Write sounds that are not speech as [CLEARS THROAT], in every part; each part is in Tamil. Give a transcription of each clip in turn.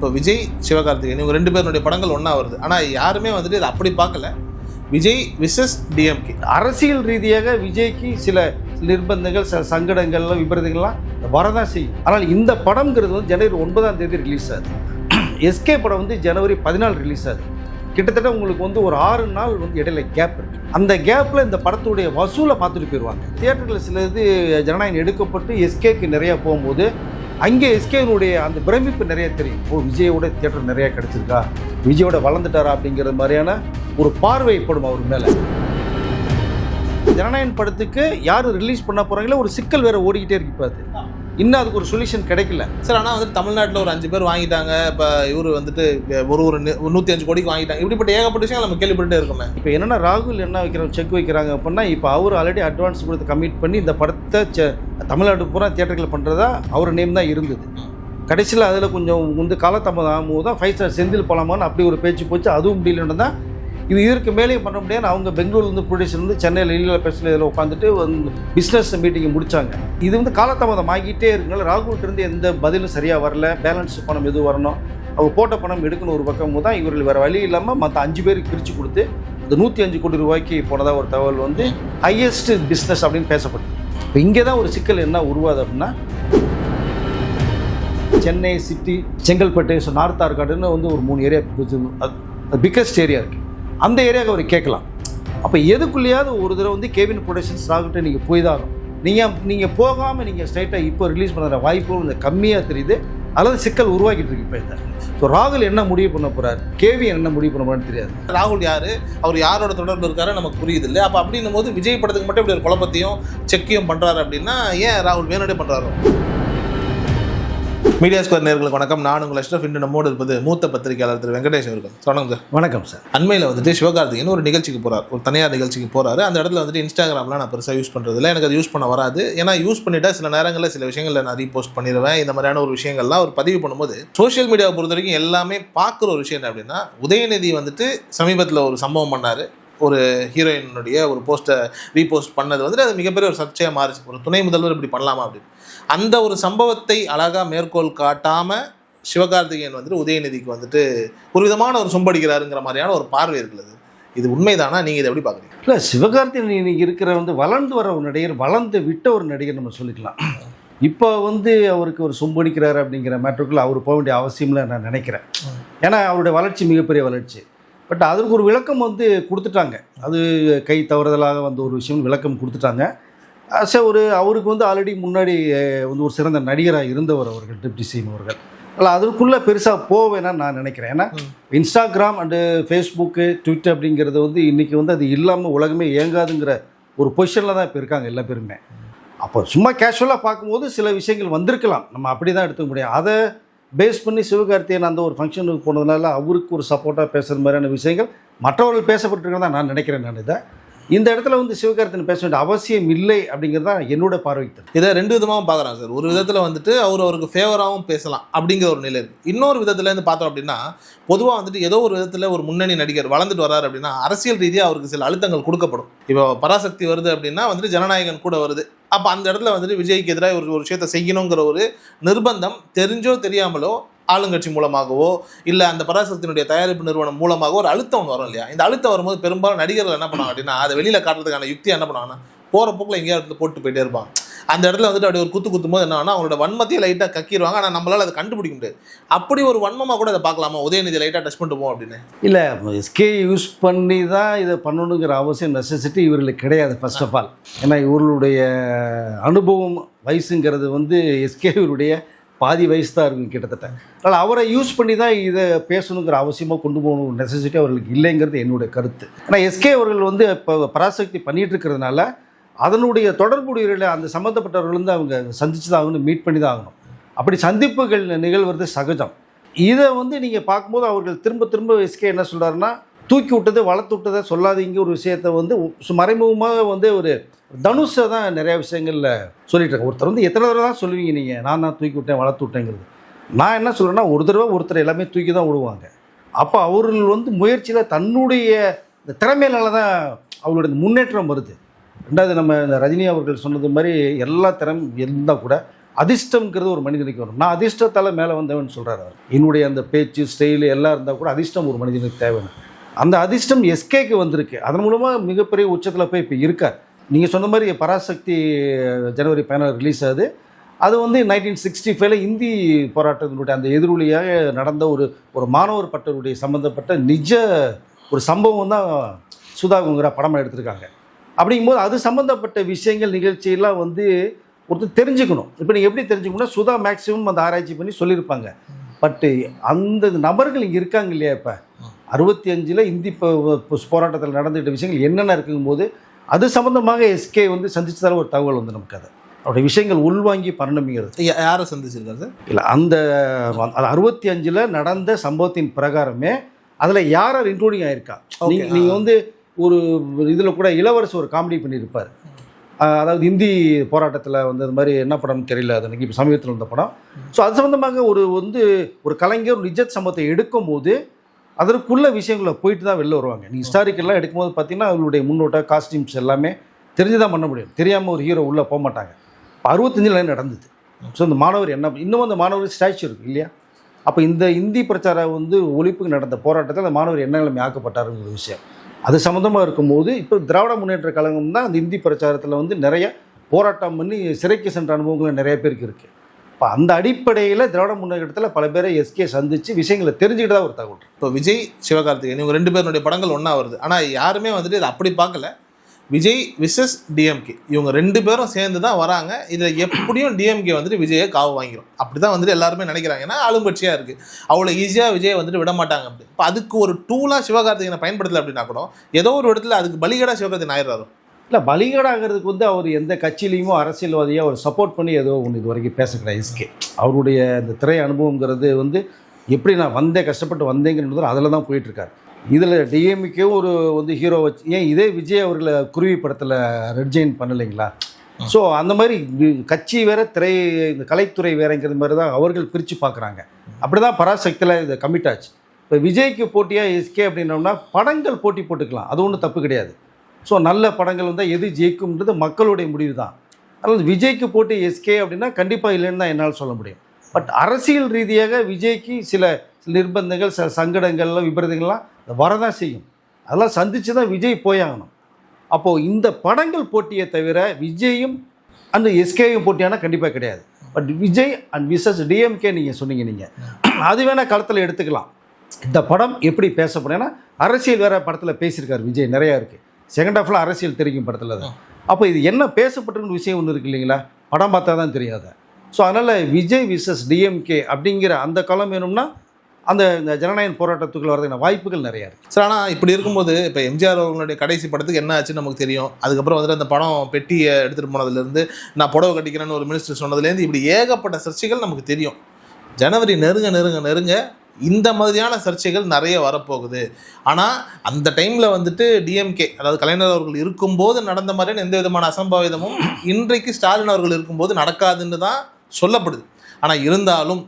இப்போ விஜய் சிவகார்த்திகேயன் இவங்க ரெண்டு பேருடைய படங்கள் ஒன்றா வருது. ஆனால் யாருமே வந்துட்டு இதை அப்படி பார்க்கல. விஜய் விசஸ் டிஎம்கே அரசியல் ரீதியாக விஜய்க்கு சில நிர்பந்தங்கள் சில சங்கடங்கள்லாம் விபரீதங்கள்லாம் வரதான் செய்யும். ஆனால் இந்த படம்ங்கிறது வந்து ஜனவரி ஒன்பதாம் தேதி ரிலீஸ் ஆகுது. எஸ்கே படம் வந்து ஜனவரி பதினாலு ரிலீஸ் ஆகுது. கிட்டத்தட்ட உங்களுக்கு வந்து ஒரு ஆறு நாள் வந்து இடையில கேப் இருக்கு. அந்த கேப்பில் இந்த படத்துடைய வசூலை பார்த்துட்டு போயிடுவாங்க தியேட்டரில் சில இது ஜனநாயகம் எடுக்கப்பட்டு எஸ்கேக்கு நிறையா போகும்போது அங்கே எஸ்கேனுடைய அந்த பிரமிப்பு நிறைய தெரியும். ஓ விஜயோட தியேட்டர் நிறைய கிடச்சிருக்கா? விஜயோட வளர்ந்துட்டாரா அப்படிங்கிற மாதிரியான ஒரு பார்வைப்படும் அவர் மேலே. ஜனநாயகன் படத்துக்கு யார் ரிலீஸ் பண்ண போகிறாங்களோ ஒரு சிக்கல் வேற ஓடிக்கிட்டே இருக்கு இப்போ அது. இன்னும் அதுக்கு ஒரு சொல்யூஷன் கிடைக்கல. சார் ஆனால் வந்துட்டு தமிழ்நாட்டில் ஒரு அஞ்சு பேர் வாங்கிட்டாங்க. இப்போ இவர் வந்துட்டு ஒரு ஒரு நூற்றி அஞ்சு கோடிக்கு வாங்கிட்டாங்க. இப்படிப்பட்ட ஏகப்பட்ட விஷயம் நம்ம கேள்விப்பட்டே இருக்கோமே. இப்போ என்னன்னா ராகுல் என்ன வைக்கிறாங்க செக் வைக்கிறாங்க அப்படின்னா இப்போ அவர் ஆல்ரெடி அட்வான்ஸ் கொடுத்து கமிட் பண்ணி இந்த படத்தை தமிழ்நாடு பூரா தியேட்டர்கள் பண்ணுறதா அவர் நேம் தான் இருந்தது. கடைசியில் அதில் கொஞ்சம் வந்து காலத்தாமதம் ஆகும்போது தான் ஃபைவ் ஸ்டார் செந்தில் போலாமான்னு அப்படி ஒரு பேச்சு போச்சு அதுவும் முடியலன்னு தான் இது இதற்கு மேலேயும் பண்ண முடியாது. அவங்க பெங்களூர்லேருந்து ப்ரொடியூசர் வந்து சென்னையில் இல்ல பேசல இதில் உட்காந்துட்டு வந்து பிஸ்னஸ் மீட்டிங்கை முடித்தாங்க இது வந்து காலத்தாமதம் ஆகிட்டே இருக்கனால ராகுல்கிட்டருந்து எந்த பதிலும் சரியாக வரல பேலன்ஸ் பணம் எதுவும் வரணும் அவங்க போட்ட பணம் எடுக்கணும் ஒரு பக்கம் தான் இவர்கள் வேறு வழி இல்லாமல் மற்ற அஞ்சு பேருக்கு பிரித்து கொடுத்து இந்த நூற்றி அஞ்சு கோடி ரூபாய்க்கு போனதாக ஒரு தகவல் வந்து ஹையஸ்ட் பிஸ்னஸ் அப்படின்னு பேசப்பட்டது. இப்போ இங்கே தான் ஒரு சிக்கல் என்ன உருவாது அப்படின்னா Chennai city Chengalpattu so north ஆர்காடுன்னு வந்து ஒரு மூணு ஏரியா பிக்கஸ்ட் ஏரியா இருக்குது அந்த ஏரியாவுக்கு அவர் கேட்கலாம். அப்போ எதுக்குள்ளேயாவது ஒரு தடவை வந்து கேவின் ப்ரொடக்ஷன்ஸ் ஆகிட்டு நீங்கள் போய் தான் ஆகும் நீங்கள் நீங்கள் போகாமல் நீங்கள் ஸ்ட்ரைட்டாக இப்போ ரிலீஸ் பண்ணுற வாய்ப்பு கொஞ்சம் கம்மியாக தெரியுது. அல்லது சிக்கல் உருவாக்கிட்டு இருக்கு இப்போ ஸோ ராகுல் என்ன முடிவு பண்ண போகிறார் கேவி என்ன முடிவு பண்ண போறான்னு தெரியாது. ராகுல் யார்? அவர் யாரோட தொடர்பு இருக்காரு நமக்கு புரியுது இல்லை. அப்போ அப்படின்னும் போது விஜய் படத்துக்கு மட்டும் இப்படி ஒரு குழப்பத்தையும் செக்கையும் பண்ணுறாரு அப்படின்னா ஏன் ராகுல் வேணுடே பண்ணுறாரு மீடியா ஸ்கொயர் நேர்களுக்கு வணக்கம். நான் உங்கள் அஷ்ரஃப் இன்று நம்மோடு இருப்பது மூத்த பத்திரிகையாளர் திரு வெங்கடேஷ் அவர்கள். வணக்கம் சார். வணக்கம் சார். அண்மையில் வந்துட்டு சிவகார்த்திகேயன் ஒரு நிகழ்ச்சிக்கு போறார். ஒரு தனியார் நிகழ்ச்சிக்கு போறாரு. அந்த இடத்துல வந்துட்டு இன்ஸ்டாகிராம்லாம் நான் பெருசாக யூஸ் பண்ணுறதில்ல எனக்கு அது யூஸ் பண்ண வராது. ஏன்னா யூஸ் பண்ணிட்டா சில நேரங்களில் சில விஷயங்களில் நான் ரீபோஸ்ட் பண்ணிடுவேன் இந்த மாதிரியான ஒரு விஷயங்கள்லாம் ஒரு பதிவு பண்ணும்போது சோஷியல் மீடியாவை பொறுத்த வரைக்கும் எல்லாமே பார்க்குற ஒரு விஷயம் என்ன அப்படின்னா உதயநிதி வந்துட்டு சமீபத்தில் ஒரு சம்பவம் பண்ணார். ஒரு ஹீரோயினுடைய ஒரு போஸ்ட்டை ரீபோஸ்ட் பண்ணது வந்துட்டு அது மிகப்பெரிய ஒரு சர்ச்சையாக மாறிச்சு. ஒரு துணை முதல்வர் இப்படி பண்ணலாமா அப்படின்னு. அந்த ஒரு சம்பவத்தை அழகாக மேற்கோள் காட்டாமல் சிவகார்த்திகேயன் வந்துட்டு உதயநிதிக்கு வந்துட்டு ஒரு விதமான ஒரு சும்படிக்கிறாருங்கிற மாதிரியான ஒரு பார்வை இருக்கிறது இது உண்மைதானா? நீங்கள் இதை எப்படி பார்க்குறீங்க? இல்லை சிவகார்த்திகேயன் இன்னைக்கு இருக்கிற வந்து வளர்ந்து வர ஒரு நடிகர் வளர்ந்து விட்ட ஒரு நடிகர் நம்ம சொல்லிக்கலாம். இப்போ வந்து அவருக்கு ஒரு சொம்படிக்கிறார் அப்படிங்கிற மேட்டருக்குள்ள அவர் போக வேண்டிய அவசியம்ல நான் நினைக்கிறேன். ஏன்னா அவருடைய வளர்ச்சி மிகப்பெரிய வளர்ச்சி. பட் அதற்கு ஒரு விளக்கம் வந்து கொடுத்துட்டாங்க. அது கை தவறுதலாக வந்த ஒரு விஷயம் விளக்கம் கொடுத்துட்டாங்க. அஸ் ஒரு அவருக்கு வந்து ஆல்ரெடி முன்னாடி வந்து ஒரு சிறந்த நடிகராக இருந்தவர் அவர்கள் டிப்டி சிஎம் அவர்கள். அதில் அதற்குள்ளே பெருசாக போவேன்னு நான் நினைக்கிறேன். ஏன்னா இன்ஸ்டாகிராம் அண்டு ஃபேஸ்புக்கு ட்விட்டர் அப்படிங்கிறது வந்து இன்றைக்கி வந்து அது இல்லாமல் உலகமே இயங்காதுங்கிற ஒரு பொசிஷனில் தான் இப்போ இருக்காங்க எல்லா பேருமே. அப்போ சும்மா கேஷுவலாக பார்க்கும்போது சில விஷயங்கள் வந்திருக்கலாம். நம்ம அப்படி தான் எடுத்துக்க முடியும். அதை பேஸ் பண்ணி சிவகார்த்தியன் அந்த ஒரு ஃபங்க்ஷனுக்கு போனதுனால அவருக்கு ஒரு சப்போர்ட்டாக பேசுகிற மாதிரியான விஷயங்கள் மற்றவர்கள் பேசப்பட்டிருக்கிறதா நான் நினைக்கிறேன் நான் இதை. இந்த இடத்துல வந்து சிவகார்த்தியன் பேச வேண்டிய அவசியம் இல்லை அப்படிங்கிறது தான் என்னோட பார்வைக்கு இதை ரெண்டு விதமாகவும் பார்க்குறாங்க சார். ஒரு விதத்தில் வந்துட்டு அவர் அவருக்கு ஃபேவராகவும் பேசலாம் அப்படிங்கிற ஒரு நிலை இருக்குது இன்னொரு விதத்துலேருந்து பார்த்தோம் அப்படின்னா பொதுவாக வந்துட்டு ஏதோ ஒரு விதத்தில் ஒரு முன்னணி நடிகர் வளர்ந்துட்டு வர்றாரு அப்படின்னா அரசியல் ரீதியாக அவருக்கு சில அழுத்தங்கள் கொடுக்கப்படும். இப்போ பராசக்தி வருது அப்படின்னா வந்துட்டு ஜனநாயகன் கூட வருது. அப்போ அந்த இடத்துல வந்துட்டு விஜய்க்கு எதிராக ஒரு ஒரு விஷயத்தை செய்யணுங்கிற ஒரு நிர்பந்தம் தெரிஞ்சோ தெரியாமலோ ஆளுங்கட்சி மூலமாகவோ இல்லை அந்த பராசக்தியினுடைய தயாரிப்பு நிறுவனம் மூலமாகவோ ஒரு அழுத்தம் ஒன்று வரும் இல்லையா? இந்த அழுத்தம் வரும்போது பெரும்பாலும் நடிகர்கள் என்ன பண்ணுவாங்க அப்படின்னா அதை வெளியில் காட்டுறதுக்கான யுக்தி என்ன பண்ணுவாங்கன்னா போகிற போக்கில் எங்கேயா இடத்துல போட்டு போயிட்டே இருப்பாங்க. அந்த இடத்துல வந்துட்டு அப்படி ஒரு குத்து குத்தும் போது என்ன அவங்களோட வன்மத்தையே லைட்டாக கக்கிடுவாங்க ஆனால் நம்மளால் அதை கண்டுபிடிக்க முடியாது. அப்படி ஒரு வன்மமாக கூட அதை பார்க்கலாமா? உதயநிதி லைட்டாக டச் பண்ணிட்டு போவோம் அப்படின்னு. இல்லை எஸ்கே யூஸ் பண்ணி தான் இதை பண்ணணுங்கிற அவசியம் நெசசிட்டி இவர்களுக்கு கிடையாது ஃபர்ஸ்ட் ஆஃப் ஆல் ஏன்னா இவர்களுடைய அனுபவம் வயசுங்கிறது வந்து எஸ்கே இவருடைய பாதி வயசு தான் இருக்கும் கிட்டத்தட்ட. அதனால் அவரை யூஸ் பண்ணி தான் இதை பேசணுங்கிற அவசியமாக கொண்டு போகணும் நெசசிட்டி அவர்களுக்கு இல்லைங்கிறது என்னுடைய கருத்து. ஆனால் எஸ்கே அவர்கள் வந்து இப்போ பராசக்தி பண்ணிகிட்டு இருக்கிறதுனால அதனுடைய தொடர்புடைய அந்த சம்மந்தப்பட்டவர்கள் வந்து அவங்க சந்திச்சு தான் ஆகணும் மீட் பண்ணி தான் ஆகணும். அப்படி சந்திப்புகள் நிகழ்வது சகஜம். இதை வந்து நீங்கள் பார்க்கும்போது அவர்கள் திரும்ப திரும்ப எஸ்கே என்ன சொல்கிறாருன்னா தூக்கி விட்டது வளர்த்து விட்டதை சொல்லாதீங்க. ஒரு விஷயத்தை வந்து சு- மறைமுகமாக வந்து ஒரு தனுஷை தான் நிறைய விஷயங்களில் சொல்லிட்டுருக்கார் ஒருத்தர் வந்து எத்தனை தடவை தான் சொல்லுவீங்க நீங்கள் நான் தான் தூக்கி விட்டேன் வளர்த்து விட்டேங்கிறது. நான் என்ன சொல்கிறேன்னா ஒரு தடவை ஒருத்தர் எல்லாமே தூக்கி தான் விடுவாங்க. அப்போ அவர்கள் வந்து முயற்சியில் தன்னுடைய இந்த திறமையினால தான் அவங்களுடைய முன்னேற்றம் வருது. ரெண்டாவது நம்ம இந்த ரஜினி அவர்கள் சொன்னது மாதிரி எல்லா திறம் இருந்தால் கூட அதிர்ஷ்டம்ங்கிறது ஒரு மனிதனுக்கு வரும். நான் அதிர்ஷ்டத்தால் மேலே வந்தவன் சொல்கிறார் அவர். என்னுடைய அந்த பேச்சு ஸ்டைலு எல்லாம் இருந்தால் கூட அதிர்ஷ்டம் ஒரு மனிதனுக்கு தேவைன்னு அந்த அதிர்ஷ்டம் எஸ்கேக்கு வந்திருக்கு. அதன் மூலமாக மிகப்பெரிய உச்சத்தில் போய் இப்போ இருக்கார். நீங்கள் சொன்ன மாதிரி பராசக்தி ஜனவரி பதினாறு ரிலீஸ் ஆகுது அது வந்து நைன்டீன் சிக்ஸ்டி ஃபைவ்ல இந்தி போராட்டத்தினுடைய அந்த எதிரொலியாக நடந்த ஒரு ஒரு மாணவர் பட்டருடைய சம்மந்தப்பட்ட நிஜ ஒரு சம்பவம் தான் சுதாகுங்கிற படமாக எடுத்திருக்காங்க. அப்படிங்கும்போது அது சம்மந்தப்பட்ட விஷயங்கள் நிகழ்ச்சியெல்லாம் வந்து ஒருத்தர் தெரிஞ்சுக்கணும். இப்போ நீங்கள் எப்படி தெரிஞ்சுக்கணும்னா சுதா மேக்ஸிமம் அந்த ஆராய்ச்சி பண்ணி சொல்லியிருப்பாங்க. பட்டு அந்த நபர்கள் இங்கே இருக்காங்க இல்லையா இப்போ? அறுபத்தி அஞ்சில் இந்தி போராட்டத்தில் நடந்துகிட்ட விஷயங்கள் என்னென்ன இருக்குங்கும்போது அது சம்மந்தமாக எஸ்கே வந்து சந்திச்சதால ஒரு தகவல் வந்து நமக்கு அது. அவருடைய விஷயங்கள் உள்வாங்கி பண்ணணுங்கிறது யாரை சந்திச்சிருக்காரு சார்? இல்லை அந்த அறுபத்தி அஞ்சில் நடந்த சம்பவத்தின் பிரகாரமே அதில் யார் யார் இன்க்ளூடிங் ஆயிருக்கா? நீங்கள் நீங்கள் வந்து ஒரு இதில் கூட இளவரசு ஒரு காமெடி பண்ணியிருப்பார். அதாவது இந்தி போராட்டத்தில் வந்து அது மாதிரி என்ன படம்னு தெரியல அது எனக்கு இப்போ சமீபத்தில் வந்த படம். ஸோ அது சம்மந்தமாக ஒரு வந்து ஒரு கலைஞர் ஒரு நிஜ சம்பவத்தை எடுக்கும்போது அதற்குள்ள விஷயங்களை போயிட்டு தான் வெளில வருவாங்க. நீங்கள் ஹிஸ்டாரிக்கெல்லாம் எடுக்கும்போது பார்த்தீங்கன்னா அவங்களுடைய முன்னோட்ட காஸ்டியூம்ஸ் எல்லாமே தெரிஞ்சு தான் பண்ண முடியும். தெரியாமல் ஒரு ஹீரோ உள்ளே போக மாட்டாங்க. இப்போ அறுபத்தஞ்சில் நடந்தது. ஸோ இந்த மாணவர் என்ன இன்னும் அந்த மாணவர் ஸ்டாச்சு இருக்கு இல்லையா? அப்போ இந்த இந்தி பிரச்சாரம் வந்து ஒழிப்புக்கு நடந்த போராட்டத்தில் அந்த மாணவர் என்ன நிலைமை ஆக்கப்பட்டாருங்கிற விஷயம். அது சம்மந்தமாக இருக்கும்போது இப்போ திராவிட முன்னேற்ற கழகம் தான் அந்த இந்தி பிரச்சாரத்தில் வந்து நிறைய போராட்டம் பண்ணி சிறைக்கு சென்ற அனுபவங்கள் நிறைய பேருக்கு இருக்குது இப்போ அந்த அடிப்படையில் திராவிட முன்னேற்றத்தில் பல பேரை எஸ்கே சந்தித்து விஷயங்களை தெரிஞ்சுக்கிட்டு தான் ஒரு தகவல். இப்போ விஜய் சிவகார்த்திகேயன் இவங்க ரெண்டு பேருடைய படங்கள் ஒன்றா வருது. ஆனால் யாருமே வந்துட்டு இதை அப்படி பார்க்கல. விஜய் விசஸ் டிஎம்கே இவங்க ரெண்டு பேரும் சேர்ந்து தான் வராங்க. இதில் எப்படியும் டிஎம்கே வந்துட்டு விஜயை காவு வாங்கிடும் அப்படி தான் வந்துட்டு எல்லாருமே நினைக்கிறாங்க. ஏன்னா ஆளுங்கட்சியாக இருக்குது அவ்வளோ ஈஸியாக விஜயை வந்துட்டு விட மாட்டாங்க அப்படி. இப்போ அதுக்கு ஒரு டூலாக சிவகார்த்திகேயனை பயன்படுத்தலை அப்படின்னா கூட ஏதோ ஒரு இடத்துல அதுக்கு பலிகடா சிவகார்த்திகன் ஆயிடுறாரு. இல்லை பலிகடாகிறதுக்கு வந்து அவர் எந்த கட்சியிலையுமோ அரசியல்வாதியாக அவர் சப்போர்ட் பண்ணி ஏதோ ஒன்று இது வரைக்கும் பேசக்கூடாது எஸ்கே அவருடைய இந்த திரை அனுபவங்கிறது வந்து எப்படி நான் வந்தேன் கஷ்டப்பட்டு வந்தேங்கிறது அதில் தான் போயிட்டுருக்காரு. இதில் டிஎம்கேவும் ஒரு வந்து ஹீரோ வச்சு ஏன் இதே விஜய் அவர்களை குருவி படத்தில் ரெட் ஜெயின் பண்ணலைங்களா? ஸோ அந்த மாதிரி கட்சி வேற திரை இந்த கலைத்துறை வேறங்கிறது மாதிரி தான் அவர்கள் பிரித்து பார்க்குறாங்க அப்படி தான் பராசக்தியில் இது கமிட் ஆச்சு. இப்போ விஜய்க்கு போட்டியாக எஸ்கே அப்படின்னோம்னா படங்கள் போட்டி போட்டுக்கலாம். அது ஒன்றும் தப்பு கிடையாது. ஸோ நல்ல படங்கள் வந்தால் எது ஜெயிக்கும்ன்றது மக்களுடைய முடிவு தான் அதனால் விஜய்க்கு போட்டி எஸ்கே அப்படின்னா கண்டிப்பாக இல்லைன்னு தான் என்னால் சொல்ல முடியும். பட் அரசியல் ரீதியாக விஜய்க்கு சில நிர்பந்தங்கள் சில சங்கடங்கள்லாம் விபரீதங்கள்லாம் வரதான் செய்யும். அதெல்லாம் சந்தித்து தான் விஜய் போயாகணும் அப்போது இந்த படங்கள் போட்டியை தவிர விஜயும் அந்த எஸ்கேயும் போட்டியானா கண்டிப்பாக கிடையாது. But Vijay and versus DMK நீங்கள் சொன்னீங்க நீங்கள் அது வேணால் களத்தில் எடுத்துக்கலாம். இந்த படம் எப்படி பேசப்படும் ஏன்னா அரசியல் வேறு படத்தில் பேசியிருக்காரு விஜய் நிறையா இருக்குது செகண்ட் ஹாஃபில் அரசியல் தெரியும் படத்தில் தான் அப்போ இது என்ன பேசப்பட்டிருந்த விஷயம் ஒன்று இருக்கு இல்லைங்களா? படம் பார்த்தா தான் தெரியாது. ஸோ அதனால் விஜய் விசஸ் டிஎம்கே அப்படிங்கிற அந்த களம் வேணும்னா அந்த இந்த ஜனநாயக போராட்டத்துக்குள்ள வரதுக்கான வாய்ப்புகள் நிறையா இருக்குது சார் ஆனால் இப்படி இருக்கும்போது இப்போ எம்ஜிஆர் அவர்களுடைய கடைசி படத்துக்கு என்ன ஆச்சுன்னு நமக்கு தெரியும். அதுக்கப்புறம் வந்துட்டு அந்த படம் பெட்டியை எடுத்துகிட்டு போனதுலேருந்து நான் புடவை கட்டிக்கிறேன்னு ஒரு மினிஸ்டர் சொன்னதுலேருந்து இப்படி ஏகப்பட்ட சர்ச்சைகள் நமக்கு தெரியும். ஜனவரி நெருங்க நெருங்க நெருங்க இந்த மாதிரியான சர்ச்சைகள் நிறைய வரப்போகுது. ஆனால் அந்த டைமில் வந்துட்டு டிஎம்கே அதாவது கலைஞர் அவர்கள் இருக்கும்போது நடந்த மாதிரியான எந்த விதமான அசம்பாவிதமும் இன்றைக்கு ஸ்டாலின் அவர்கள் இருக்கும்போது நடக்காதுன்னு தான் சொல்லப்படுது. ஆனால் இருந்தாலும்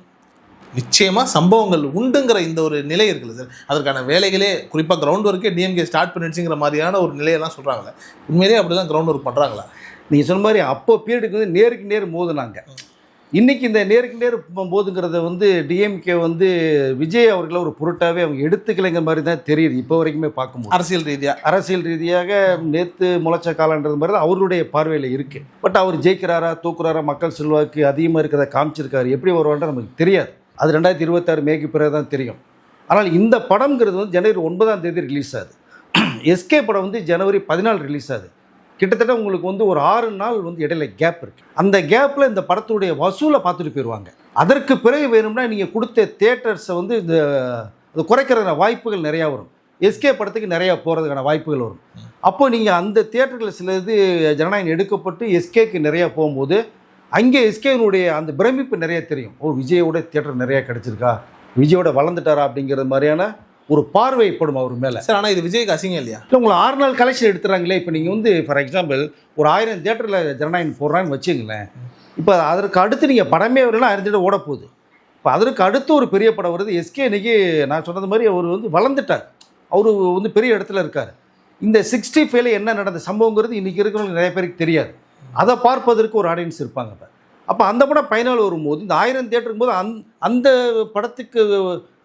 நிச்சயமாக சம்பவங்கள் உண்டுங்கிற இந்த ஒரு நிலை இருக்குல்ல சார். அதற்கான வேலைகளே குறிப்பாக கிரவுண்ட் ஒர்க்கே டிஎம்கே ஸ்டார்ட் பண்ணிடுச்சுங்கிற மாதிரியான ஒரு நிலையெல்லாம் சொல்கிறாங்களே உண்மையிலேயே அப்படி தான் கிரவுண்ட் ஒர்க் பண்ணுறாங்களா நீங்கள் சொன்ன மாதிரி அப்போ பீரியடுக்கு வந்து நேருக்கு நேர் மோதுனாங்க. இன்னைக்கு இந்த நேருக்கு நேர் மோதுங்கிறத வந்து டிஎம்கே வந்து விஜய் அவர்களை ஒரு பொருட்டாவே அவங்க எடுத்துக்கலைங்கிற மாதிரி தான் தெரியுது. இப்போ வரைக்குமே பார்க்கும்போது. அரசியல் ரீதியாக அரசியல் ரீதியாக நேற்று முளைச்ச காலன்றது மாதிரி தான் அவருடைய பார்வையில் இருக்குது பட் அவர் ஜெயிக்கிறாரா தூக்குறாரா மக்கள் செல்வாக்கு அதிகமாக இருக்கிறத காமிச்சிருக்காரு. எப்படி வருவான்ற நமக்கு தெரியாது. அது ரெண்டாயிரத்தி இருபத்தாறு மேக்கு பிறகு தான் தெரியும். ஆனால் இந்த படம்ங்கிறது வந்து ஜனவரி ஒன்பதாம் தேதி ரிலீஸ் ஆகுது. எஸ்கே படம் வந்து ஜனவரி பதினாலு ரிலீஸ் ஆகுது. கிட்டத்தட்ட உங்களுக்கு வந்து ஒரு ஆறு நாள் வந்து இடையில கேப் இருக்கு. அந்த கேப்பில் இந்த படத்துடைய வசூலை பார்த்துட்டு போயிடுவாங்க அதற்கு பிறகு வேணும்னா நீங்கள் கொடுத்த தேட்டர்ஸை வந்து இந்த குறைக்கிற வாய்ப்புகள் நிறையா வரும். எஸ்கே படத்துக்கு நிறையா போகிறதுக்கான வாய்ப்புகள் வரும். அப்போ நீங்கள் அந்த தேட்டர்களில் சில இது ஜனநாயகம் எடுக்கப்பட்டு எஸ்கேக்கு நிறையா போகும்போது அங்கே எஸ்கேனுடைய அந்த பிரமிப்பு நிறைய தெரியும். ஓ விஜயோட தேட்டர் நிறையா கிடச்சிருக்கா? விஜயோட வளர்ந்துட்டாரா அப்படிங்கிற மாதிரியான ஒரு பார்வைப்படும் அவர் மேலே. சார் ஆனால் இது விஜய்க்கு அசிங்கம் இல்லையா? இல்லை உங்களை ஆறு நாள் கலெக்ஷன் எடுத்துறாங்களே இப்போ நீங்கள் வந்து ஃபார் எக்ஸாம்பிள் ஒரு ஆயிரம் தேட்டரில் ஜனநாயகம் போடுறான்னு வச்சுங்களேன் இப்போ அதற்கு அடுத்து நீங்கள் படமே வரலாம் ஆயிரம் தேட்டர் ஓட போகுது. இப்போ அதற்கு அடுத்து ஒரு பெரிய படம் வருது எஸ்கே இன்னைக்கு நான் சொன்னது மாதிரி அவர் வந்து வளர்ந்துட்டார். அவர் வந்து பெரிய இடத்துல இருக்கார். இந்த சிக்ஸ்டி ஃபைவ்ல என்ன நடந்த சம்பவங்கிறது இன்றைக்கி இருக்கிறவங்களுக்கு நிறைய பேருக்கு தெரியாது. அதை பார்ப்பதற்கு ஒரு ஆடியன்ஸ் இருப்பாங்க. இப்போ அப்போ அந்த படம் ஃபைனல் வரும்போது இந்த ஆயிரம் தேட்டருக்கு போது அந் அந்த படத்துக்கு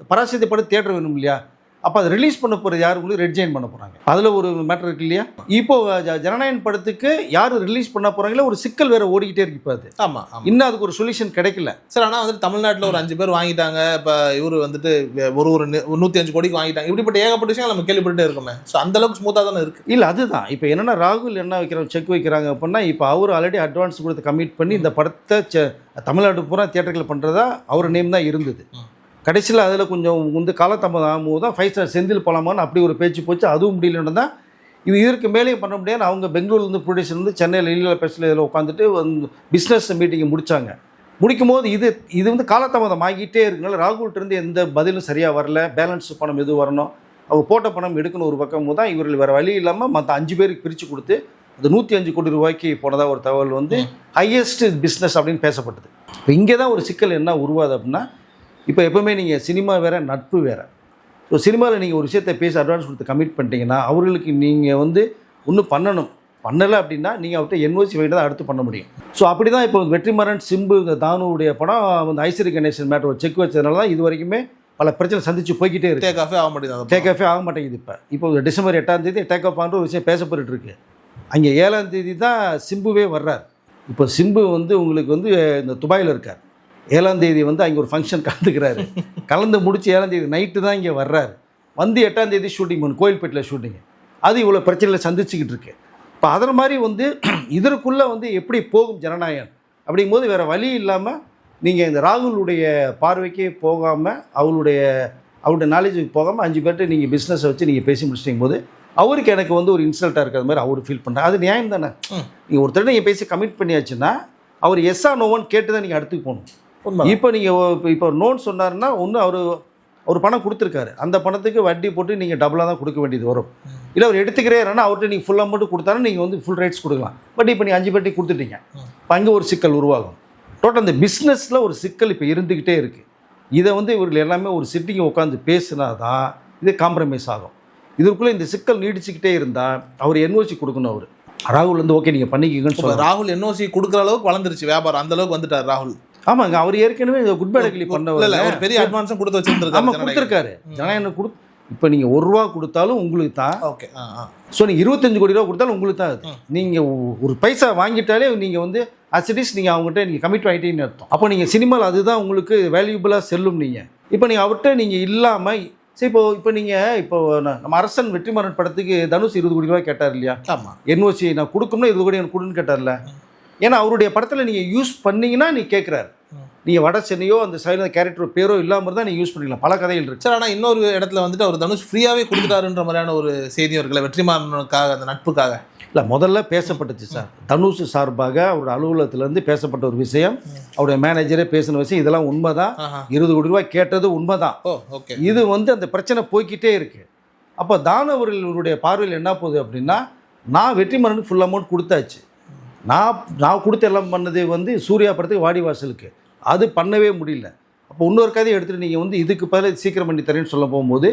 பராசக்தி படம் தேட்டர் வேணும் இல்லையா? அப்போ அதை ரிலீஸ் பண்ண போகிறது யார்? உங்களுக்கு ரெட் ஜெயின் பண்ண போகிறாங்க அதில் ஒரு மேட்டர் இருக்கு இல்லையா? இப்போ ஜனநாயகன் படத்துக்கு யார் ரிலீஸ் பண்ண போகிறாங்களோ ஒரு சிக்கல் வேற ஓடிக்கிட்டே இருக்கு இப்போ அது. ஆமா ஆமா. இன்னும் அதுக்கு ஒரு சொல்யூஷன் கிடைக்கல. சார் ஆனா வந்துட்டு தமிழ்நாட்டுல ஒரு அஞ்சு பேர் வாங்கிட்டாங்க. இப்ப இவரு வந்துட்டு ஒரு ஒரு நூ- நூத்தி அஞ்சு கோடிக்கு வாங்கிட்டாங்க. இப்படிப்பட்ட ஏகப்பட்ட விஷயம் நம்ம கேள்விப்பட்டே இருக்கோமே. ஸோ அந்த அளவுக்கு ஸ்மூத்தா தானே இருக்கு. இல்லை அதுதான். இப்போ என்னன்னா ராகுல் என்ன வைக்கிறாங்க செக் வைக்கிறாங்க அப்படின்னா இப்போ அவர் ஆல்ரெடி அட்வான்ஸ் கொடுத்து கமிட் பண்ணி இந்த படத்தை தமிழ்நாடு பூரா தியேட்டர்கள் பண்ணுறதா அவர் நேம் தான் இருந்தது. கடைசியில் அதில் கொஞ்சம் வந்து காலதாமதம் ஆகும்போது தான் ஃபைவ் ஸ்டார் செந்தில் போலாமான்னு அப்படி ஒரு பேச்சு போச்சு. அதுவும் முடியலன்னு தான் இது இதற்கு மேலேயும் பண்ண முடியாது. அவங்க பெங்களூர்லேருந்து ப்ரொடியூசர் வந்து சென்னையில் இல்ல பேசல இதில் உட்காந்துட்டு வந்து பிஸ்னஸ் மீட்டிங்கை முடித்தாங்க முடிக்கும் போது இது இது வந்து காலதாமதம் ஆகிட்டே இருக்கனால ராகுல்கிட்ட இருந்து எந்த பதிலும் சரியாக வரல. பேலன்ஸ் பணம் எதுவும் வரணும். அவர் போட்ட பணம் எடுக்கணும் ஒரு பக்கம் தான் இவர்கள் வேறு வழி இல்லாமல் மற்ற அஞ்சு பேருக்கு பிரித்து கொடுத்து அந்த நூற்றி அஞ்சு கோடி ரூபாய்க்கு போனதாக ஒரு தகவல் வந்து ஹையஸ்ட் பிஸ்னஸ் அப்படின்னு பேசப்பட்டது. இங்கே தான் ஒரு சிக்கல் என்ன உருவாது அப்படின்னா இப்போ எப்பவுமே நீங்கள் சினிமா வேற நட்பு வேற. ஸோ சினிமாவில் நீங்கள் ஒரு விஷயத்தை பேசி அட்வான்ஸ் கொடுத்து கமிட் பண்ணிட்டீங்கன்னா அவர்களுக்கு நீங்கள் வந்து ஒன்றும் பண்ணணும். பண்ணலை அப்படின்னா நீங்கள் அவர்கிட்ட என்ஓசி வாங்கிட்டு தான் அடுத்து பண்ண முடியும். ஸோ அப்படி தான் இப்போ வெற்றிமாறன் சிம்பு இந்த தானுவுடைய படம் வந்து ஐஸ்வரி கணேசன் மேட்டர் ஒரு செக் வச்சதுனால தான் இது வரைக்குமே பல பிரச்சனை சந்திச்சு போய்கிட்டே இருக்கு. டேக் ஆஃபே ஆக மாட்டேங்குது டேக் ஆஃபே ஆக மாட்டேங்குது இப்போ. இப்போ டிசம்பர் எட்டாம் தேதி டேக் ஆஃப் ஆகிற ஒரு விஷயம் பேசப்பட்டு இருக்கு. அங்கே ஏழாம் தேதி தான் சிம்புவே வர்றார். இப்போ சிம்பு வந்து உங்களுக்கு வந்து இந்த துபாயில் இருக்கார். ஏழாம் தேதி வந்து அங்கே ஒரு ஃபங்க்ஷன் கலந்துக்கிறாரு. கலந்து முடிச்சு ஏழாம் தேதி நைட்டு தான் இங்கே வர்றாரு. வந்து எட்டாம் தேதி ஷூட்டிங் பண்ணு கோயில்பேட்டில் ஷூட்டிங் அது இவ்வளோ பிரச்சனைகளை சந்திச்சுக்கிட்டு இருக்கு. இப்போ அதன் மாதிரி வந்து [CLEARS THROAT] இதற்குள்ளே வந்து எப்படி போகும் ஜனநாயகம்? அப்படிங்கும்போது வேறு வழி இல்லாமல் நீங்கள் இந்த ராகுலுடைய பார்வைக்கே போகாமல் அவருடைய அவருடைய நாலேஜுக்கு போகாமல் அஞ்சு பேர்கிட்ட நீங்கள் பிஸ்னஸை வச்சு நீங்கள் பேசி முடிச்சிட்டிங்க போது அவருக்கு எனக்கு வந்து ஒரு இன்சல்ட்டாக இருக்கிற மாதிரி அவர் ஃபீல் பண்ணுறாரு அது நியாயம் தானே. நீங்கள் ஒருத்தர் நீங்கள் பேசி கமிட் பண்ணியாச்சுன்னா அவர் எஸ்ஆ நோவன் கேட்டு தான் நீங்கள் அடுத்துக்கு போகணும். இப்போ நீங்கள் இப்போ நோன் சொன்னாருன்னா ஒன்று அவர் அவர் பணம் கொடுத்துருக்காரு. அந்த பணத்துக்கு வட்டி போட்டு நீங்கள் டபுளாக தான் கொடுக்க வேண்டியது வரும். இல்லை அவர் எடுத்துக்கிறேன்னா அவர்கிட்ட நீங்கள் ஃபுல் அமௌண்ட் கொடுத்தாலும் நீங்கள் வந்து ஃபுல் ரைட்ஸ் கொடுக்கலாம். பட் இப்போ நீங்கள் அஞ்சு பேட்டி கொடுத்துட்டீங்க. இப்போ அங்கே ஒரு சிக்கல் உருவாகும். டோட்டல் அந்த பிஸ்னஸில் ஒரு சிக்கல் இப்போ இருந்துக்கிட்டே இருக்குது இதை வந்து இவர்கள் எல்லாமே ஒரு சிட்டிங் உட்காந்து பேசினா தான் இது காம்ப்ரமைஸ் ஆகும். இதற்குள்ளே இந்த சிக்கல் நீடிச்சுக்கிட்டே இருந்தால் அவர் என்ஓசி கொடுக்கணும் அவர். ராகுல் வந்து ஓகே நீங்கள் பண்ணிக்கிங்கன்னு சொல்லுவாங்க ராகுல் என்ஓசி கொடுக்குற அளவுக்கு வளர்ந்துருச்சு வியாபாரம். அந்த அளவுக்கு வந்துட்டார் ராகுல். ஆமாங்க அவர் ஏற்கனவே குட் இல்ல இல்ல பண்ணவர் ஒரு பெரிய அட்வான்ஸும் கொடுத்து வச்சிருந்திருக்காரு ஆமாம். கொடுத்துருக்காரு. ஜனநாயகம் கொடு இப்போ நீங்கள் ஒரு ரூபா கொடுத்தாலும் உங்களுக்கு தான். ஓகே ஸோ நீங்கள் இருபத்தஞ்சு கோடி ரூபா கொடுத்தாலும் உங்களுக்கு தான் அது. நீங்கள் ஒரு பைசா வாங்கிட்டாலே நீங்கள் வந்து அசிடிஸ் நீங்கள் அவங்ககிட்ட நீங்கள் கமிட் ஆகிட்டீங்கன்னு அர்த்தம். அப்போ நீங்கள் சினிமாவில் அதுதான் உங்களுக்கு வேல்யூபிளாக செல்லும் நீங்கள் இப்போ நீங்கள் அவர்கிட்ட நீங்கள் இல்லாமல் சரி இப்போ இப்போ நீங்கள் இப்போ நம்ம அரசன் வெற்றிமாறன் படத்துக்கு தனுஷ் இருபது கோடி ரூபாய் கேட்டார் இல்லையா? ஆமா. என்ஓசி நான் கொடுக்கணும்னா இருபது கோடி எனக்கு கொடுன்னு கேட்டார்ல. ஏன்னா அவருடைய படத்தில் நீங்கள் யூஸ் பண்ணீங்கன்னா நீ கேட்குறாரு. நீங்கள் வட சென்னையோ அந்த சைடில் கேரக்டர் பேரோ இல்லாமல் தான் நீங்கள் யூஸ் பண்ணிக்கலாம். பல கதைகள் இருக்கு. சார் ஆனா இன்னொரு இடத்துல வந்துட்டு அவர் தனுஷ் ஃப்ரீயாவே கொடுத்துட்டாருன்ற மாதிரியான ஒரு செய்தியும் இருக்குல்ல வெற்றிமாறனுக்காக அந்த நட்புக்காக? இல்லை முதல்ல பேசப்பட்டுச்சு சார். தனுஷ் சார்பாக அவரோட அலுவலகத்திலேருந்து பேசப்பட்ட ஒரு விஷயம். அவருடைய மேனேஜரே பேசின விஷயம் இதெல்லாம் உண்மைதான். ஆஹா. இருபது கோடி ரூபாய் கேட்டது உண்மைதான். Oh okay. இது வந்து அந்த பிரச்சனை போய்க்கிட்டே இருக்கு. அப்போ தானவர்களுடைய பார்வையில் என்ன போகுது அப்படின்னா நான் வெற்றிமாறனுக்கு ஃபுல் அமௌண்ட் கொடுத்தாச்சு. நான் நான் கொடுத்து எல்லாம் பண்ணது வந்து சூர்யா படத்துக்கு வாடிவாசலுக்கு அது பண்ணவே முடியல. அப்போ இன்னொரு கதையை எடுத்துகிட்டு நீங்கள் வந்து இதுக்கு பதில் சீக்கிரம் பண்ணி தரேன்னு சொல்ல போகும்போது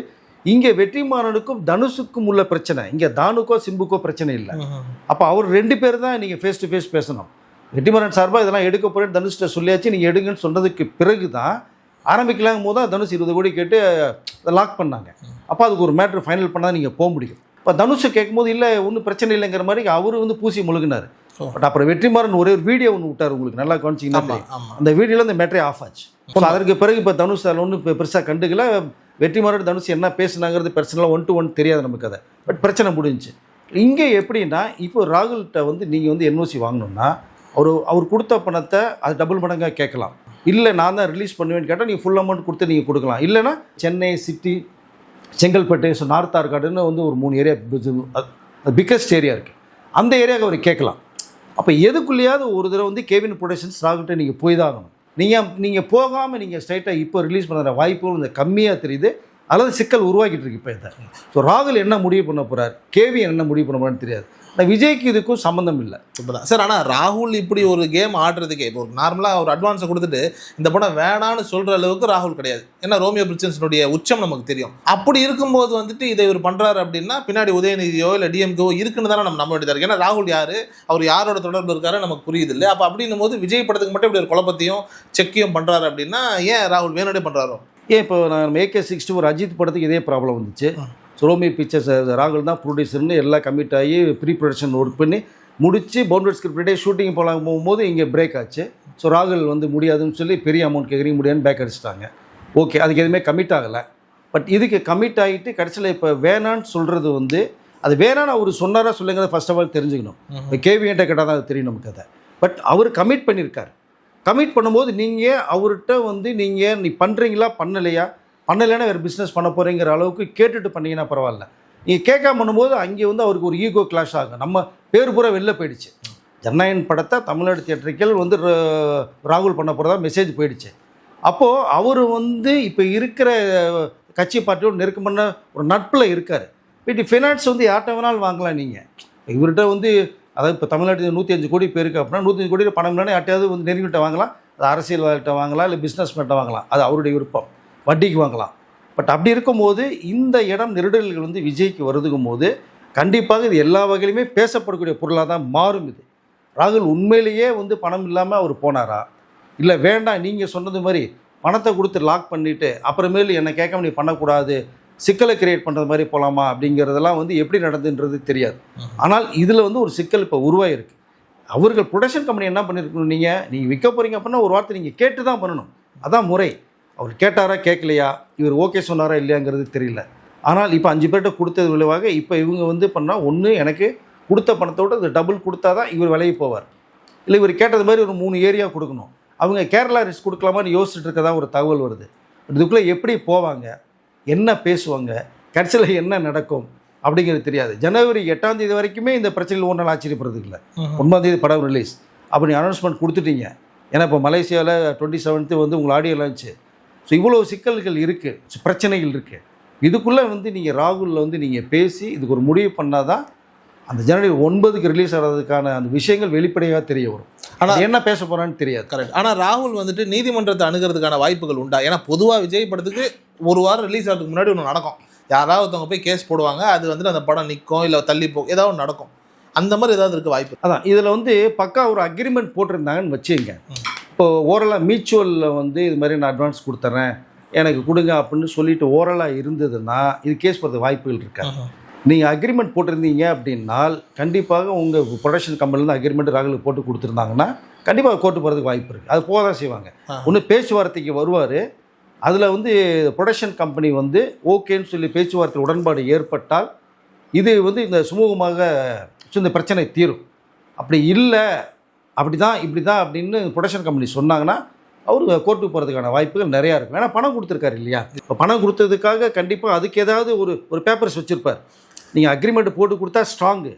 இங்கே வெற்றிமாறனுக்கும் தனுஷுக்கும் உள்ள பிரச்சனை. இங்கே தானுக்கோ சிம்புக்கோ பிரச்சனை இல்லை. அப்போ அவர் ரெண்டு பேர் தான் நீங்கள் ஃபேஸ் டு ஃபேஸ் பேசணும். வெற்றிமாறன் சார்பாக இதெல்லாம் எடுக்க போகிறேன்னு தனுஷ்கிட்ட சொல்லியாச்சு நீங்கள் எடுங்கன்னு சொன்னதுக்கு பிறகு தான் ஆரம்பிக்கலாங்கும் போது தான் தனுஷ் இருபது கோடி கேட்டு லாக் பண்ணாங்க. அப்போ அதுக்கு ஒரு மேட்ரு ஃபைனல் பண்ணால் நீங்கள் போக முடியும். இப்போ தனுஷை கேட்கும்போது இல்லை ஒன்றும் பிரச்சனை இல்லைங்கிற மாதிரி அவர் வந்து பூசி முழுகினார். பட் அப்புறம் வெற்றிமாறன் ஒரே ஒரு வீடியோ ஒன்று விட்டார் உங்களுக்கு நல்லா கவனிச்சிங்கன்னா அந்த வீடியோவில் அந்த மேட்ரே ஆஃப் ஆச்சு. அதற்கு பிறகு இப்போ தனுஷ் அதில் ஒன்றும் பெருசாக கண்டுக்கல. வெற்றிமாறன் தனுஷ் என்ன பேசுனாங்கிறது பர்சனலாக ஒன் டு ஒன் தெரியாது நமக்கு அதை. பட் பிரச்சனை முடிஞ்சுச்சு. இங்கே எப்படின்னா இப்போ ராகுல்கிட்ட வந்து நீங்கள் வந்து என்ஓசி வாங்கணும்னா அவர் அவர் கொடுத்த பணத்தை அது டபுள் மடங்காக கேட்கலாம். இல்லை நான் தான் ரிலீஸ் பண்ணுவேன்னு கேட்டால் நீங்கள் ஃபுல் அமௌண்ட் கொடுத்து நீங்கள் கொடுக்கலாம். இல்லைன்னா Chennai city Chengalpattu so north ஆர்காடுன்னு வந்து ஒரு மூணு ஏரியா பிக்கஸ்ட் ஏரியா இருக்குது அந்த ஏரியாவுக்கு அவர் கேட்கலாம். அப்போ எதுக்குள்ளேயாவது ஒரு தடவை வந்து கேவின் ப்ரொடக்ஷன்ஸ் ராகுல்கிட்ட நீங்கள் போய் தான் ஆகணும். நீங்கள் நீங்கள் போகாமல் நீங்கள் ஸ்ட்ரைட்டாக இப்போ ரிலீஸ் பண்ணுற வாய்ப்புகள் வந்து கம்மியாக தெரியுது. அல்லது சிக்கல் உருவாக்கிட்டு இருக்கு இப்போ இதை. ஸோ ராகுல் என்ன முடிவு பண்ண போகிறார் கேவி என்ன முடிவு பண்ண போகிறான்னு தெரியாது. இந்த விஜய்க்கு இதுக்கும் சம்மந்தம் இல்லை. இப்பதான். சார் ஆனால் ராகுல் இப்படி ஒரு கேம் ஆடுறதுக்கே இப்போ ஒரு நார்மலாக ஒரு அட்வான்ஸை கொடுத்துட்டு இந்த படம் வேணான்னு சொல்கிற அளவுக்கு ராகுல் கிடையாது. ஏன்னா ரோமியோ பிரிச்சன்ஸனுடைய உச்சம் நமக்கு தெரியும். அப்படி இருக்கும்போது வந்துட்டு இதை இவர் பண்ணுறாரு அப்படின்னா பின்னாடி உதயநிதியோ இல்லை டிஎம்கோ இருக்குன்னு தானே நம்ம நம்ப வேண்டியதாக இருக்கு. ஏன்னா ராகுல் யார்? அவர் யாரோட தொடர்பு இருக்காரு நமக்கு புரியுது இல்லை அப்போ அப்படின்னும் போது விஜய் படத்துக்கு மட்டும் இப்படி ஒரு குழப்பத்தையும் செக்கையும் பண்ணுறாரு அப்படின்னா ஏன் ராகுல் வேணும்னே பண்ணுறாரோ ஏன் இப்போ நான் ஏகே சிக்ஸ்டி ஒரு அஜித் படத்துக்கு இதே ப்ராப்ளம் வந்துச்சு. ரோமி பிக்சர்ஸ் ராகுல் தான் ப்ரொடியூசர்னு எல்லாம் கமிட் ஆகி ப்ரீ ப்ரொடக்ஷன் ஒர்க் பண்ணி முடிச்சு பவுண்டட் ஸ்கிரிப்டே ஷூட்டிங் போகலாம் போகும்போது இங்கே பிரேக் ஆச்சு. ஸோ ராகுல் வந்து முடியாதுன்னு சொல்லி பெரிய அமௌண்ட் கேட்குறீங்க முடியாதுன்னு பேக் அடிச்சிட்டாங்க. ஓகே அதுக்கு எதுவுமே கமிட் ஆகலை. பட் இதுக்கு கமிட் ஆகிட்டு கடைசியில் இப்போ வேணான்னு சொல்கிறது வந்து அது வேணான்னு அவர் சொன்னாரா சொல்லுங்கிறத ஃபர்ஸ்ட் ஆஃப் ஆல் தெரிஞ்சுக்கணும். இப்போ கேவிஎன்ட்ட கேட்டால் தான் அது தெரியும் நமக்கு அதை. பட் அவர் கமிட் பண்ணியிருக்காரு கமிட் பண்ணும்போது நீங்கள் அவர்கிட்ட வந்து நீங்கள் நீ பண்ணுறீங்களா பண்ணலையா? பண்ணலைன்னா வேறு பிஸ்னஸ் பண்ண போகிறீங்கிற அளவுக்கு கேட்டுட்டு பண்ணீங்கன்னா பரவாயில்ல. நீங்கள் கேட்காம பண்ணும்போது அங்கே வந்து அவருக்கு ஒரு ஈகோ கிளாஷ் ஆகும் நம்ம பேர் பூரா வெளில போயிடுச்சு. ஜனநாயகன் படத்தை தமிழ்நாடு தியேட்டருக்கள் வந்து ரா- ராகுல் பண்ண போகிறதா மெசேஜ் போயிடுச்சு. அப்போது அவர் வந்து இப்போ இருக்கிற கட்சி பார்ட்டியோட நெருக்கமான ஒரு நட்பில் இருக்கார். இப்போ ஃபினான்ஸ் வந்து யார்கிட்ட வேணாலும் வாங்கலாம் நீங்கள் இவர்கிட்ட வந்து அதாவது இப்போ தமிழ்நாட்டில் நூற்றி அஞ்சு கோடி பேருக்கு அப்படின்னா நூற்றி கோடி பணம் இல்லைன்னா யார்ட்டையாவது வந்து நெருங்கிட்ட வாங்கலாம். அது அரசியல்வாதிகிட்ட வாங்கலாம் இல்லை பிஸ்னஸ் மேன்ட்ட வாங்கலாம். அது அவருடைய விருப்பம். வட்டிக்கு வாங்கலாம். பட் அப்படி இருக்கும்போது இந்த இடம் நெருடல்கள் வந்து விஜய்க்கு வருதுக்கும் போது கண்டிப்பாக இது எல்லா வகையிலுமே பேசப்படக்கூடிய பொருளாக தான் மாறும் இது. ராகுல் உண்மையிலேயே வந்து பணம் இல்லாமல் அவர் போனாரா? இல்லை வேண்டாம் நீங்கள் சொன்னது மாதிரி பணத்தை கொடுத்து லாக் பண்ணிவிட்டு அப்புறமேலு என்னை கேட்காம நீ பண்ணக்கூடாது சிக்கலை கிரியேட் பண்ணுறது மாதிரி போகலாமா அப்படிங்கிறதெல்லாம் வந்து எப்படி நடந்துன்றது தெரியாது. ஆனால் இதில் வந்து ஒரு சிக்கல் இப்போ உருவாயிருக்கு. அவர்கள் ப்ரொடக்ஷன் கம்பெனி என்ன பண்ணியிருக்கணும் நீங்கள் நீங்கள் விற்க போகிறீங்க அப்படின்னா ஒரு வார்த்தை நீங்கள் கேட்டு தான் பண்ணணும். அதான் முறை. அவர் கேட்டாரா கேட்கலையா இவர் ஓகே சொன்னாரா இல்லையாங்கிறது தெரியல. ஆனால் இப்போ அஞ்சு பேர்கிட்ட கொடுத்தது விளைவாக இப்போ இவங்க வந்து பண்ணால் ஒன்று எனக்கு கொடுத்த பணத்தோட இது டபுள் கொடுத்தா தான் இவர் விலையை போவார். இல்லை இவர் கேட்டது மாதிரி ஒரு மூணு ஏரியா கொடுக்கணும். அவங்க கேரளா ரிஸ்க் கொடுக்கலாமான்னு யோசிச்சுட்டு இருக்கதா ஒரு தகவல் வருது. இதுக்குள்ளே எப்படி போவாங்க? என்ன பேசுவாங்க? கடைசியில் என்ன நடக்கும்? அப்படிங்கிறது தெரியாது. ஜனவரி எட்டாம் தேதி வரைக்குமே இந்த பிரச்சனையில் ஒன்றால் ஆச்சரியப்படுறதுக்கு இல்லை. ஒன்பதாம் தேதி படம் ரிலீஸ் அப்படி அனௌன்ஸ்மெண்ட் கொடுத்துட்டீங்க. ஏன்னா இப்போ மலேசியாவில் டுவெண்ட்டி செவன்த்து வந்து உங்கள் ஆடியோ லான்ச்சு ஸோ இவ்வளோ சிக்கல்கள் இருக்குது பிரச்சனைகள் இருக்குது இதுக்குள்ளே வந்து நீங்கள் ராகுலில் வந்து நீங்கள் பேசி இதுக்கு ஒரு முடிவு பண்ணால் தான் அந்த ஜனவரி ஒன்பதுக்கு ரிலீஸ் ஆகிறதுக்கான அந்த விஷயங்கள் வெளிப்படையாக தெரிய வரும். ஆனா- ஆனால் என்ன பேச போகிறான்னு தெரியாது. கரெக்ட் ஆனால் ராகுல் வந்துட்டு நீதிமன்றத்தை அணுகிறதுக்கான வாய்ப்புகள் உண்டா? ஏன்னா பொதுவாக விஜய் படத்துக்கு ஒரு வாரம் ரிலீஸ் ஆகிறதுக்கு முன்னாடி ஒன்று நடக்கும். யாராவது ஒருத்தவங்க போய் கேஸ் போடுவாங்க அது வந்துட்டு அந்த படம் நிற்கும் இல்லை தள்ளி போ ஏதாவது ஒன்று நடக்கும். அந்த மாதிரி ஏதாவது இருக்க வாய்ப்பு அதான் இதில் வந்து பக்கா ஒரு அக்ரிமெண்ட் போட்டிருந்தாங்கன்னு வச்சுங்க இப்போ ஓரலாக மியூச்சுவலில் வந்து இது மாதிரி நான் அட்வான்ஸ் கொடுத்துட்றேன் எனக்கு கொடுங்க அப்படின்னு சொல்லிட்டு ஓரலாக இருந்ததுன்னா இது கேஸ் போகிறதுக்கு வாய்ப்புகள் இருக்கா நீங்கள் அக்ரிமெண்ட் போட்டிருந்தீங்க அப்படின்னால் கண்டிப்பாக உங்கள் ப்ரொடக்ஷன் கம்பெனிலேருந்து அக்ரிமெண்ட் ராகுலுக்கு போட்டு கொடுத்துருந்தாங்கன்னா கண்டிப்பாக கோர்ட்டு போகிறதுக்கு வாய்ப்பு இருக்குது அது போக தான் செய்வாங்க. ஒன்று பேச்சுவார்த்தைக்கு வருவார். அதில் வந்து ப்ரொடக்ஷன் கம்பெனி வந்து ஓகேன்னு சொல்லி பேச்சுவார்த்தை உடன்பாடு ஏற்பட்டால் இது வந்து இந்த சுமூகமாக இந்த பிரச்சனை தீரும். அப்படி இல்லை அப்படி தான் இப்படி தான் அப்படின்னு ப்ரொடக்ஷன் கம்பெனி சொன்னாங்கன்னா அவர் கோர்ட்டுக்கு போகிறதுக்கான வாய்ப்புகள் நிறையா இருக்கும். ஏன்னா பணம் கொடுத்துருக்காரு இல்லையா? இப்போ பணம் கொடுத்ததுக்காக கண்டிப்பாக அதுக்கு ஏதாவது ஒரு ஒரு பேப்பர்ஸ் வச்சுருப்பார். நீங்கள் அக்ரிமெண்ட் போட்டு கொடுத்தா ஸ்ட்ராங்கு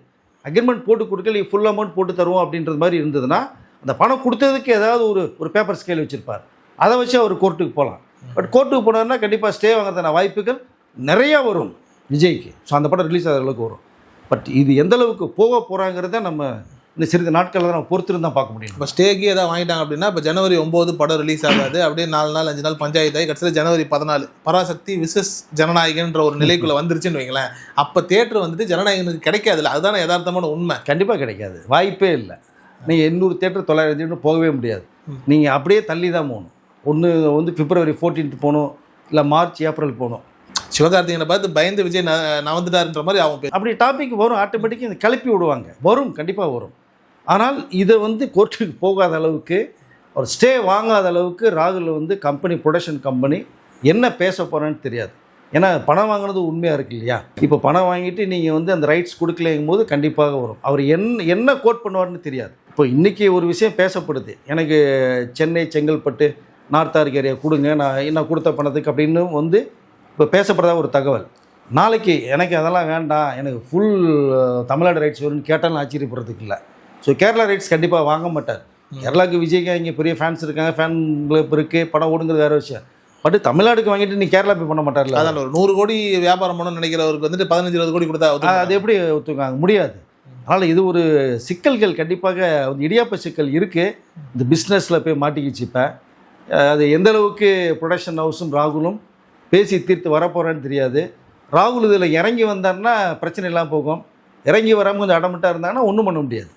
அக்ரிமெண்ட் போட்டு கொடுக்கல ஃபுல் அமௌண்ட் போட்டு தருவோம் அப்படின்றது மாதிரி இருந்ததுன்னா அந்த பணம் கொடுத்ததுக்கு ஏதாவது ஒரு ஒரு பேப்பர் ஸ்கேல் வச்சுருப்பார். அதை வச்சு அவர் கோர்ட்டுக்கு போகலாம் பட் கோர்ட்டுக்கு போனார்னா கண்டிப்பாக ஸ்டே வாங்குறதுக்கான வாய்ப்புகள் நிறையா வரும். விஜய்க்கு. ஸோ அந்த படம் ரிலீஸ் ஆகிற அளவுக்கு வரும். பட் இது எந்த அளவுக்கு போக போகிறாங்கிறத நம்ம இந்த சிறிது நாட்களில் தான் நம்ம பொறுத்திருந்து தான் பார்க்க முடியும். இப்போ ஸ்டேக்கு ஏதாவது வாங்கிட்டாங்க அப்படின்னா இப்போ ஜனவரி ஒம்பது படம் ரிலீஸ் ஆகாது. அப்படியே நாலு நாள் அஞ்சு நாள் பஞ்சாயத்து ஆகி கடைசியில் ஜனவரி பதினாலு. பராசக்தி விசஸ் ஜனநாயகன்ற ஒரு நிலைக்குள்ள வந்துருச்சுன்னு வைங்களேன். அப்போ தேட்டர் வந்துட்டு ஜனநாயகனுக்கு கிடைக்காதுல்ல. அதுதானே யதார்த்தமான உண்மை. கண்டிப்பாக கிடைக்காது. வாய்ப்பே இல்லை. நீங்கள் எண்ணூறு தேட்டர் தொள்ளாயிரம் தேட்டர் போகவே முடியாது. நீங்கள் அப்படியே தள்ளி தான் போகணும். ஒன்று வந்து பிப்ரவரி 14th போகணும் இல்லை மார்ச் ஏப்ரல் போகணும். சிவகார்த்திகனை பார்த்து பயந்து விஜய் ந- நவந்துட்டாருன்ற மாதிரி பேர் அப்படி டாபிக் வரும் ஆட்டோமேட்டிக்காக இந்த கிளப்பி விடுவாங்க. வரும் கண்டிப்பாக வரும். ஆனால் இதை வந்து கோர்ட்டுக்கு போகாத அளவுக்கு ஒரு ஸ்டே வாங்காத அளவுக்கு ராகுல் வந்து கம்பெனி ப்ரொடக்ஷன் கம்பெனி என்ன பேச போகிறேன்னு தெரியாது. ஏன்னா பணம் வாங்கினது உண்மையாக இருக்கு இல்லையா? இப்போ பணம் வாங்கிட்டு நீங்கள் வந்து அந்த ரைட்ஸ் கொடுக்கலங்கும் போது கண்டிப்பாக வரும். அவர் என்ன என்ன கோட் பண்ணுவார்னு தெரியாது. இப்போ இன்றைக்கி ஒரு விஷயம் பேசப்படுது. எனக்கு சென்னை செங்கல்பட்டு நார்த் ஆர்க் ஏரியா கொடுங்க நான் என்ன கொடுத்த பணத்துக்கு அப்படின்னு வந்து இப்போ பேசப்படுறதா ஒரு தகவல். நாளைக்கு எனக்கு அதெல்லாம் வேண்டாம். எனக்கு ஃபுல் தமிழ்நாடு ரைட்ஸ் வரும்னு கேட்டாலும் ஆச்சரியப்படுறதுக்கு இல்லை. ஸோ கேரளா ரைட்ஸ் கண்டிப்பாக வாங்க மாட்டார். கேரளாவுக்கு விஜய்க்கு இங்கே பெரிய ஃபேன்ஸ் இருக்காங்க ஃபேன் இப்போ இருக்குது படம் ஓடுங்கிறது வேறு விஷயம். பட் தமிழ்நாடுக்கு வாங்கிட்டு நீ கேரளா போய் பண்ண மாட்டார்ல? அதான் ஒரு நூறு கோடி வியாபாரம் பண்ணணும்னு நினைக்கிறவருக்கு வந்துட்டு பதினஞ்சு இருபது கோடி கொடுத்தா அது எப்படி ஒத்துக்காங்க முடியாது. அதனால் இது ஒரு சிக்கல்கள் கண்டிப்பாக வந்து இடியாப்ப சிக்கல் இருக்குது இந்த பிஸ்னஸில் போய் மாட்டிக்கிச்சு இப்போ. அது எந்த அளவுக்கு ப்ரொடக்ஷன் ஹவுஸும் ராகுலும் பேசி தீர்த்து வரப்போகிறேன்னு தெரியாது. ராகுல் இதில் இறங்கி வந்தார்னா பிரச்சனை இல்லாமல் போகும். இறங்கி வராமல் கொஞ்சம் அடமிட்டாக இருந்தாங்கன்னா ஒன்றும் பண்ண முடியாது.